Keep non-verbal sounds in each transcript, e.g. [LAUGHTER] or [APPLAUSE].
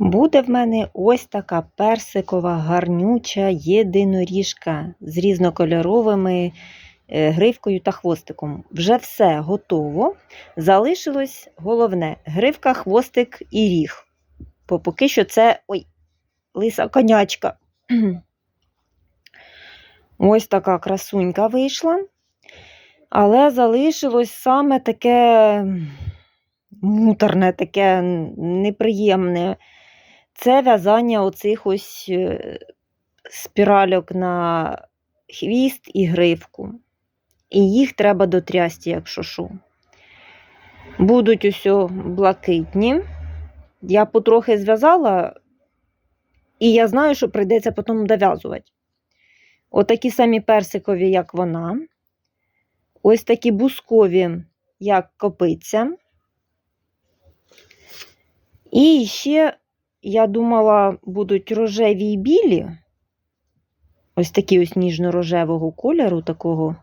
Буде в мене ось така персикова, гарнюча єдиноріжка з різнокольоровими е, гривкою та хвостиком. Вже все готово. Залишилось головне гривка, хвостик і ріг. Бо поки що це ой, лиса конячка. [CLEARS THROAT] Ось така красунька вийшла. Але залишилось саме таке муторне, таке неприємне. Це в'язання оцих ось е, спіральок на хвіст і гривку. І їх треба дотрясти, якщо що. Будуть усьо блакитні. Я потрохи зв'язала, і я знаю, що прийдеться потім дов'язувати. Отакі самі персикові, як вона. Ось такі бускові, як копиця. І ще, я думала, будуть рожеві і білі. Ось такі ось ніжно-рожевого кольору, такого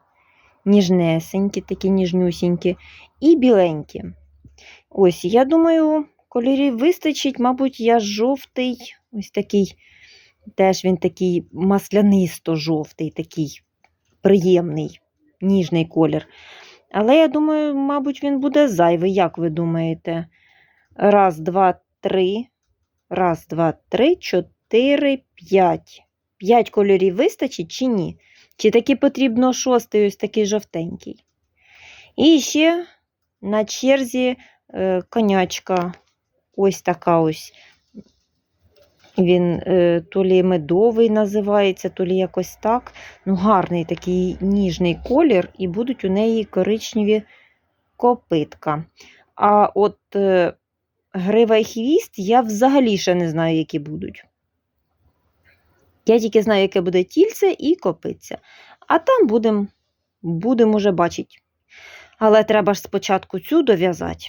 ніжнесенькі, такі ніжнюсінькі, і біленькі. Ось, я думаю, кольорів вистачить, мабуть, я жовтий, ось такий, теж він такий маслянисто-жовтий, такий приємний, ніжний колір. Але я думаю, мабуть, він буде зайвий, як ви думаєте? Раз, два, три. Раз, два, три, чотири, п'ять. П'ять кольорів вистачить чи ні? Чи таки потрібно шостий, ось такий жовтенький? І ще на черзі е, конячка. Ось така ось. Він е, то лі медовий називається, то лі якось так. Ну, гарний такий ніжний колір, і будуть у неї коричневі копитка. А от е, грива і хвіст я взагалі ще не знаю, які будуть. Я тільки знаю, яке буде тільце і копиця. А там будемо будем уже бачити. Але треба ж спочатку цю дов'язати.